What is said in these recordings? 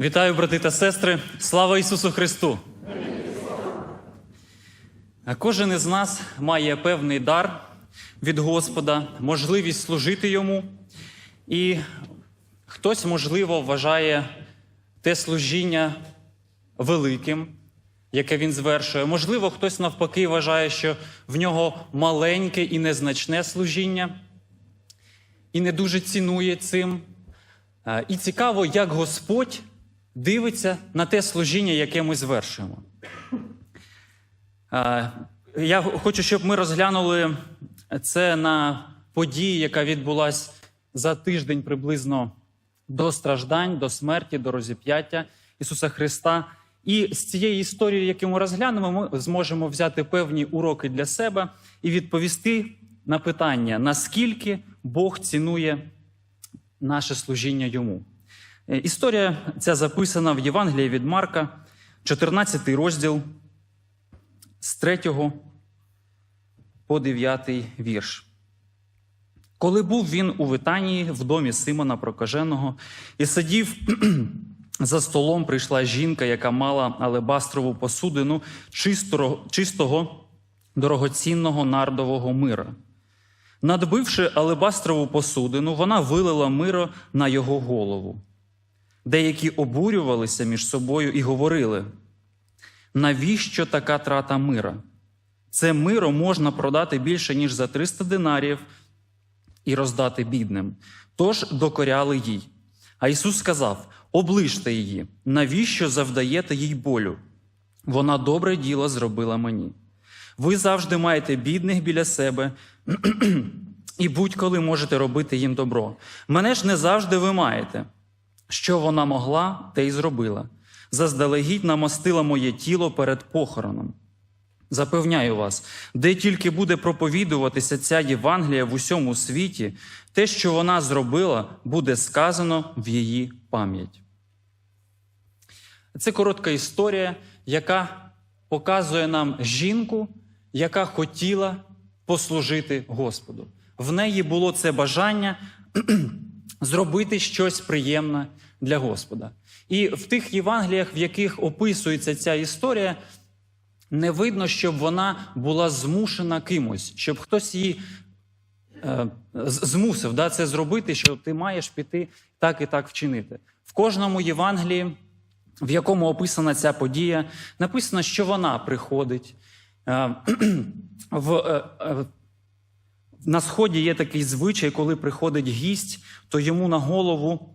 Вітаю, брати та сестри! Слава Ісусу Христу! Кожен із нас має певний дар від Господа, можливість служити йому. І хтось, можливо, вважає те служіння великим, яке він звершує. Можливо, хтось навпаки вважає, що в нього маленьке і незначне служіння, і не дуже цінує цим. І цікаво, як Господь дивиться на те служіння, яке ми звершуємо. Я хочу, щоб ми розглянули це на події, яка відбулася за тиждень приблизно до страждань, до смерті, до розіп'яття Ісуса Христа. І з цієї історії, яку ми розглянемо, ми зможемо взяти певні уроки для себе і відповісти на питання, наскільки Бог цінує наше служіння йому. Е, Історія ця записана в Євангелії від Марка, 14 розділ з 3 по 9 вірш. Коли був він у Витанії в домі Симона Прокаженого і сидів за столом, прийшла жінка, яка мала алебастрову посудину чистого, чистого дорогоцінного нардового мира. Надбивши алебастрову посудину, вона вилила миро на його голову. Деякі обурювалися між собою і говорили: навіщо така трата мира? Це миро можна продати більше, ніж за 300 динарів і роздати бідним. Тож докоряли їй. А Ісус сказав: оближте її, навіщо завдаєте їй болю? Вона добре діло зробила мені. Ви завжди маєте бідних біля себе і будь-коли можете робити їм добро. Мене ж не завжди ви маєте. Що вона могла, те й зробила. Заздалегідь намостила моє тіло перед похороном. Запевняю вас, де тільки буде проповідуватися ця Євангелія в усьому світі, те, що вона зробила, буде сказано в її пам'ять. Це коротка історія, яка показує нам жінку, яка хотіла послужити Господу. В неї було це бажання зробити щось приємне для Господа. І в тих Євангеліях, в яких описується ця історія, не видно, щоб вона була змушена кимось, щоб хтось її е, змусив да, це зробити, що ти маєш піти так і так вчинити. В кожному Євангелії, в якому описана ця подія, написано, що вона приходить. Е, в, е, е, на сході є такий звичай, коли приходить гість, то йому на голову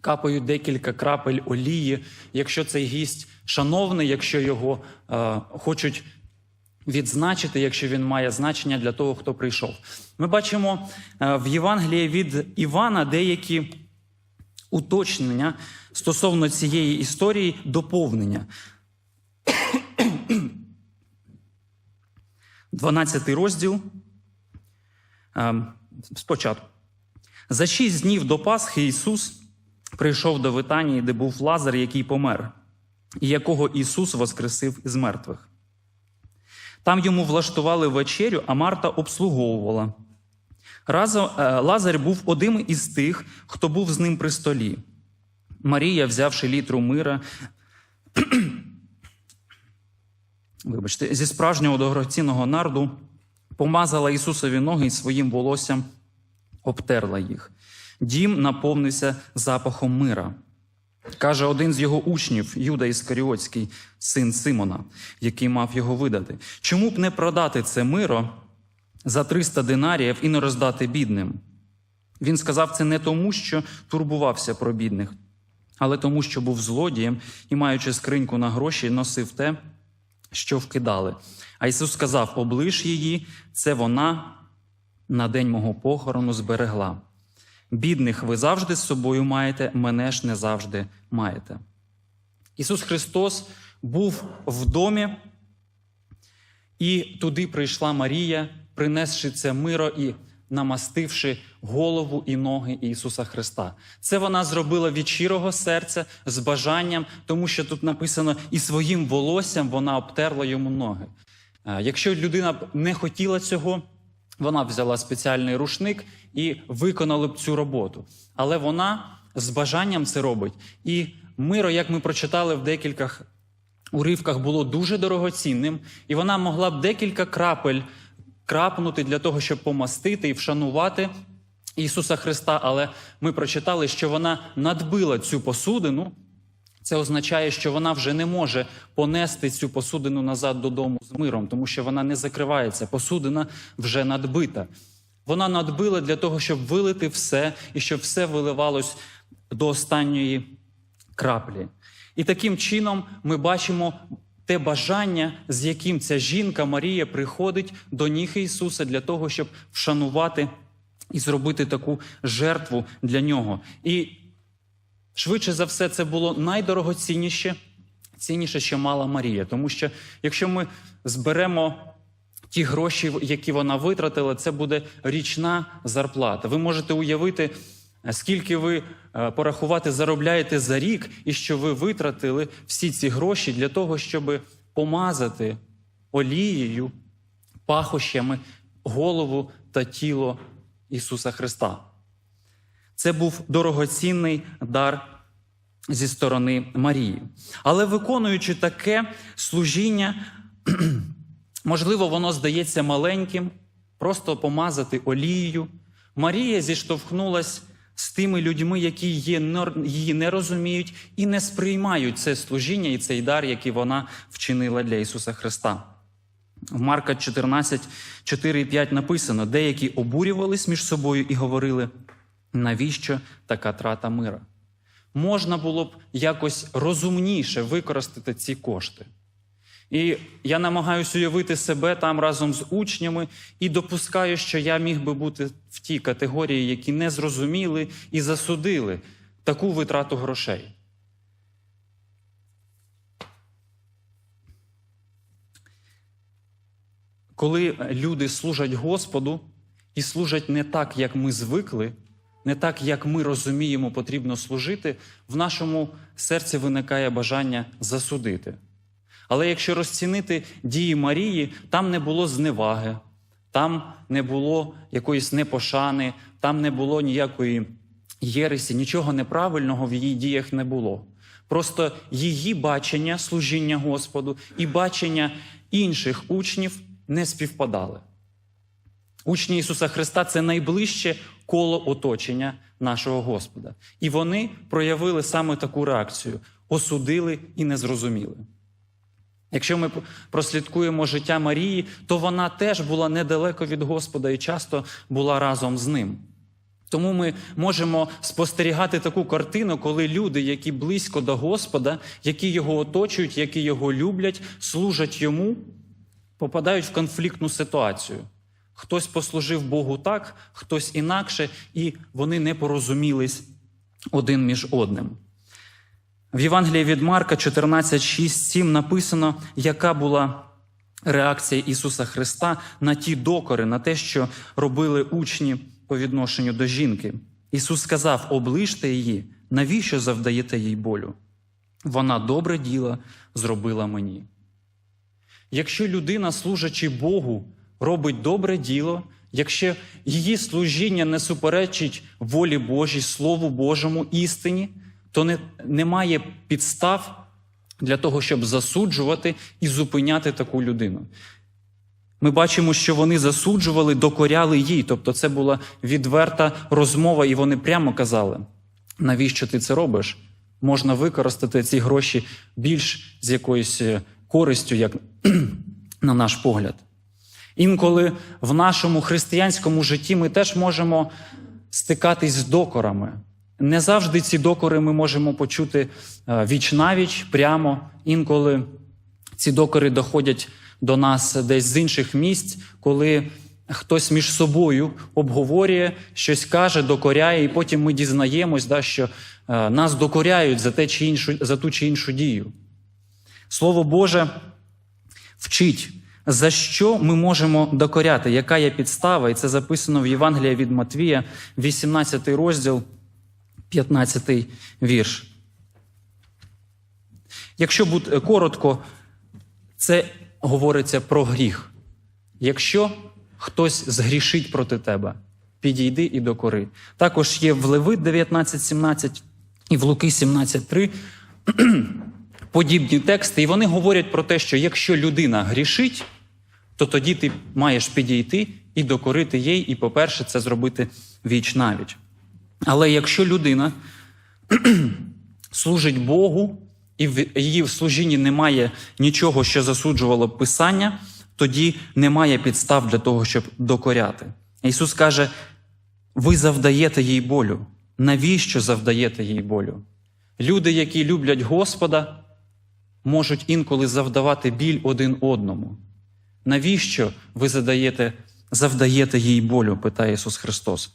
капають декілька крапель олії. Якщо цей гість шановний, якщо його е, хочуть відзначити, якщо він має значення для того, хто прийшов. Ми бачимо е, в Євангелії від Івана деякі уточнення стосовно цієї історії, доповнення. 12 розділ. Ем, Спочатку. За шість днів до Пасхи Ісус прийшов до Витанії, де був Лазар, який помер, і якого Ісус воскресив із мертвих. Там йому влаштували вечерю, а Марта обслуговувала. Разом е, Лазар був одним із тих, хто був з ним при столі. Марія, взявши літру мира, вибачте, зі справжнього дорогоцінного нарду, помазала Ісусові ноги і своїм волоссям обтерла їх. Дім наповнився запахом мира. Каже один з його учнів, Юда Іскаріотський, син Симона, який мав його видати. Чому б не продати це миро за 300 динаріїв і не роздати бідним? Він сказав це не тому, що турбувався про бідних, але тому, що був злодієм і, маючи скриньку на гроші, носив те, що вкидали. А Ісус сказав: облиш її, це вона на день мого похорону зберегла. Бідних ви завжди з собою маєте, мене ж не завжди маєте. Ісус Христос був в домі, і туди прийшла Марія, принесши це миро і намастивши голову і ноги Ісуса Христа. Це вона зробила від щирого серця з бажанням, тому що тут написано, і своїм волоссям вона обтерла йому ноги. Е, Якщо людина не хотіла цього, вона взяла спеціальний рушник і виконала б цю роботу. Але вона з бажанням це робить. І миро, як ми прочитали в декількох уривках, було дуже дорогоцінним, і вона могла б декілька крапель крапнути для того, щоб помастити і вшанувати Ісуса Христа. Але ми прочитали, що вона надбила цю посудину. Це означає, що вона вже не може понести цю посудину назад додому з миром, тому що вона не закривається. Посудина вже надбита. Вона надбила для того, щоб вилити все і щоб все виливалось до останньої краплі. І таким чином ми бачимо те бажання, з яким ця жінка Марія приходить до ніг Ісуса для того, щоб вшанувати і зробити таку жертву для нього. І швидше за все, це було найдорогоцінніше, цінніше, що мала Марія. Тому що якщо ми зберемо ті гроші, які вона витратила, це буде річна зарплата. Ви можете уявити, скільки ви е, порахувати заробляєте за рік, і що ви витратили всі ці гроші для того, щоб помазати олією, пахощами голову та тіло Ісуса Христа. Це був дорогоцінний дар зі сторони Марії. Але виконуючи таке служіння, можливо, воно здається маленьким, просто помазати олією. Марія зіштовхнулась з тими людьми, які її не розуміють і не сприймають це служіння і цей дар, який вона вчинила для Ісуса Христа. В Марка 14, 4 і 5 написано: деякі обурювались між собою і говорили, навіщо така трата мира? Можна було б якось розумніше використати ці кошти. І я намагаюся уявити себе там разом з учнями і допускаю, що я міг би бути в тій категорії, які не зрозуміли і засудили таку витрату грошей. Коли люди служать Господу і служать не так, як ми звикли, не так, як ми розуміємо, потрібно служити, в нашому серці виникає бажання засудити. Але якщо розцінити дії Марії, там не було зневаги, там не було якоїсь непошани, там не було ніякої єресі, нічого неправильного в її діях не було. Просто її бачення служіння Господу і бачення інших учнів не співпадали. Учні Ісуса Христа це найближче коло оточення нашого Господа. І вони проявили саме таку реакцію: осудили і не зрозуміли. Якщо ми прослідкуємо життя Марії, то вона теж була недалеко від Господа і часто була разом з ним. Тому ми можемо спостерігати таку картину, коли люди, які близько до Господа, які його оточують, які його люблять, служать йому, попадають в конфліктну ситуацію. Хтось послужив Богу так, хтось інакше, і вони не порозумілись один між одним. В Євангелії від Марка 14, 6, 7 написано, яка була реакція Ісуса Христа на ті докори, на те, що робили учні по відношенню до жінки. Ісус сказав: оближте її, навіщо завдаєте їй болю? Вона добре діло зробила мені. Якщо людина, служачи Богу, робить добре діло, якщо її служіння не суперечить волі Божій, Слову Божому, істині, то не, немає підстав для того, щоб засуджувати і зупиняти таку людину. Ми бачимо, що вони засуджували, докоряли їй. Тобто, це була відверта розмова, і вони прямо казали: навіщо ти це робиш? Можна використати ці гроші більш з якоюсь користю, як на наш погляд. Інколи в нашому християнському житті ми теж можемо стикатись з докорами. Не завжди ці докори ми можемо почути віч навіч прямо. Інколи ці докори доходять до нас десь з інших місць, коли хтось між собою обговорює, щось каже, докоряє, і потім ми дізнаємось, да, що е, нас докоряють за, те чи іншу, за ту чи іншу дію. Слово Боже вчить, за що ми можемо докоряти, яка є підстава, і це записано в Євангелії від Матвія, 18 розділ, 15 вірш. Якщо бути коротко, це говориться про гріх. Якщо хтось згрішить проти тебе, підійди і докори. Також є в Левит 19.17 і в Луки 17.3 подібні тексти, і вони говорять про те, що якщо людина грішить, то тоді ти маєш підійти і докорити їй, і, по-перше, це зробити віч навіч. Але якщо людина служить Богу, і в її в служінні немає нічого, що засуджувало б Писання, тоді немає підстав для того, щоб докоряти. Ісус каже: ви завдаєте їй болю. Навіщо завдаєте їй болю? Люди, які люблять Господа, можуть інколи завдавати біль один одному. Навіщо ви задаєте, завдаєте їй болю? питає Ісус Христос.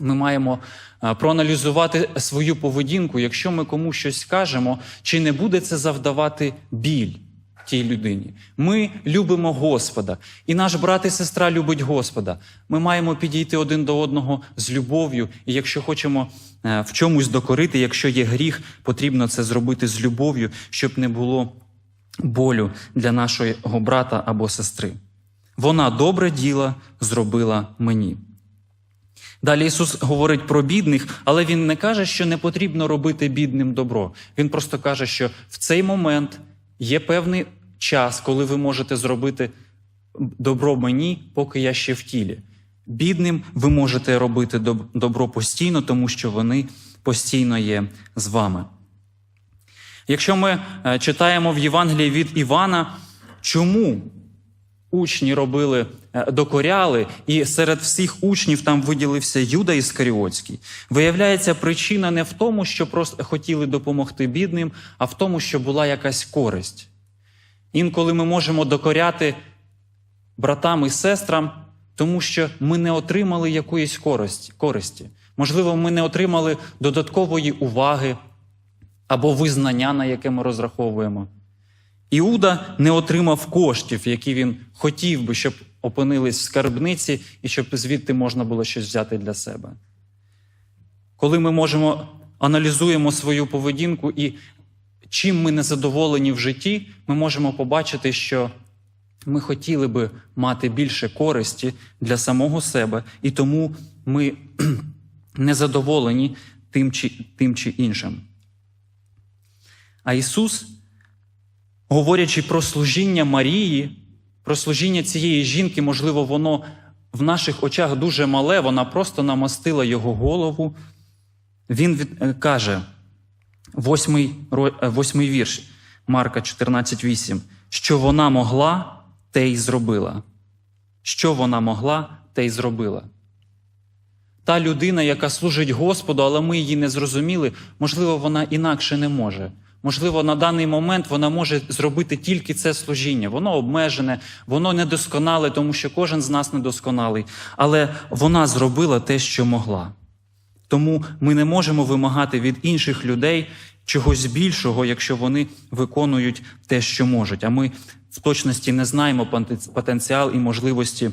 Ми маємо проаналізувати свою поведінку, якщо ми комусь щось скажемо, чи не буде це завдавати біль тій людині. Ми любимо Господа, і наш брат і сестра любить Господа. Ми маємо підійти один до одного з любов'ю, і якщо хочемо е, в чомусь докорити, якщо є гріх, потрібно це зробити з любов'ю, щоб не було болю для нашого брата або сестри. Вона добре діло зробила мені. Далі Ісус говорить про бідних, але Він не каже, що не потрібно робити бідним добро. Він просто каже, що в цей момент є певний час, коли ви можете зробити добро мені, поки я ще в тілі. Бідним ви можете робити добро постійно, тому що вони постійно є з вами. Якщо ми е, читаємо в Євангелії від Івана, чому учні робили, докоряли, і серед всіх учнів там виділився Юда Іскаріотський. Виявляється, причина не в тому, що просто хотіли допомогти бідним, а в тому, що була якась користь. Інколи ми можемо докоряти братам і сестрам, тому що ми не отримали якоїсь користі. Можливо, ми не отримали додаткової уваги або визнання, на яке ми розраховуємо. Іуда не отримав коштів, які він хотів би, щоб опинились в скарбниці і щоб звідти можна було щось взяти для себе. Коли ми можемо аналізуємо свою поведінку і чим ми не задоволені в житті, ми можемо побачити, що ми хотіли би мати більше користі для самого себе, і тому ми не задоволені тим чи, тим чи іншим. А Ісус говорячи про служіння Марії, про служіння цієї жінки, можливо, воно в наших очах дуже мале, вона просто намастила його голову. Він від, е, каже, восьмий, е, восьмий вірш Марка 14,8, що вона могла, те й зробила. Що вона могла, те й зробила. Та людина, яка служить Господу, але ми її не зрозуміли, можливо, вона інакше не може. Можливо, на даний момент вона може зробити тільки це служіння. Воно обмежене, воно недосконале, тому що кожен з нас недосконалий. Але вона зробила те, що могла. Тому ми не можемо вимагати від інших людей чогось більшого, якщо вони виконують те, що можуть. А ми в точності не знаємо потенціал і можливості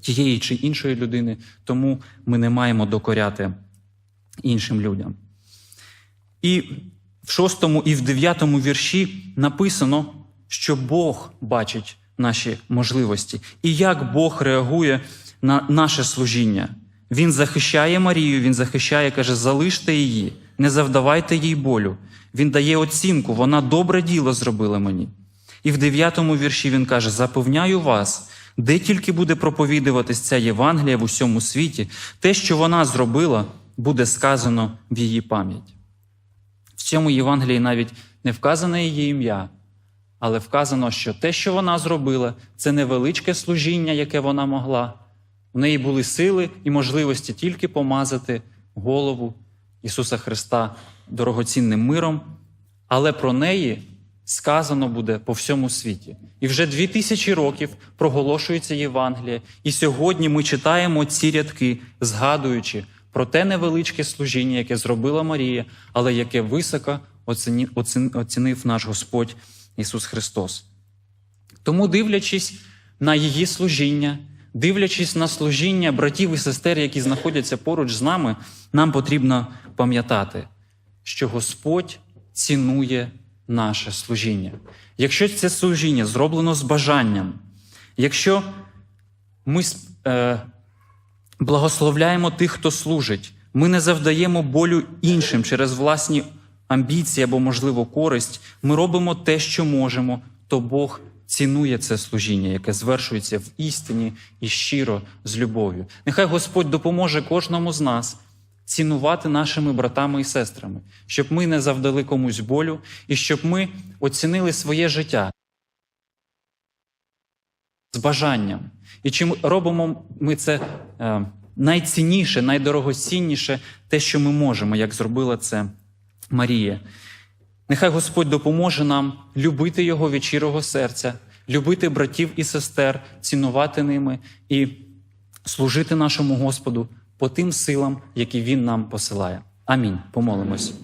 тієї чи іншої людини, тому ми не маємо докоряти іншим людям. І в шостому і в дев'ятому вірші написано, що Бог бачить наші можливості і як Бог реагує на наше служіння. Він захищає Марію, він захищає, каже, залиште її, не завдавайте їй болю. Він дає оцінку, вона добре діло зробила мені. І в дев'ятому вірші він каже: Запевняю вас, де тільки буде проповідуватись ця Євангелія в усьому світі, те, що вона зробила, буде сказано в її пам'ять. Цьому Євангелії навіть не вказане її ім'я, але вказано, що те, що вона зробила, це невеличке служіння, яке вона могла. В неї були сили і можливості тільки помазати голову Ісуса Христа дорогоцінним миром, але про неї сказано буде по всьому світі. І вже дві тисячі років проголошується Євангеліє, і сьогодні ми читаємо ці рядки, згадуючи про те невеличке служіння, яке зробила Марія, але яке високо оцінив наш Господь Ісус Христос. Тому, дивлячись на її служіння, дивлячись на служіння братів і сестер, які знаходяться поруч з нами, нам потрібно пам'ятати, що Господь цінує наше служіння. Якщо це служіння зроблено з бажанням, якщо ми е, благословляємо тих, хто служить, ми не завдаємо болю іншим через власні амбіції або, можливо, користь, ми робимо те, що можемо, то Бог цінує це служіння, яке звершується в істині і щиро з любов'ю. Нехай Господь допоможе кожному з нас цінувати нашими братами і сестрами, щоб ми не завдали комусь болю і щоб ми оцінили своє життя з бажанням. І чим робимо ми це е, найцінніше, найдорогоцінніше, те, що ми можемо, як зробила це Марія. Нехай Господь допоможе нам любити Його від щирого серця, любити братів і сестер, цінувати ними і служити нашому Господу по тим силам, які Він нам посилає. Амінь. Помолимось.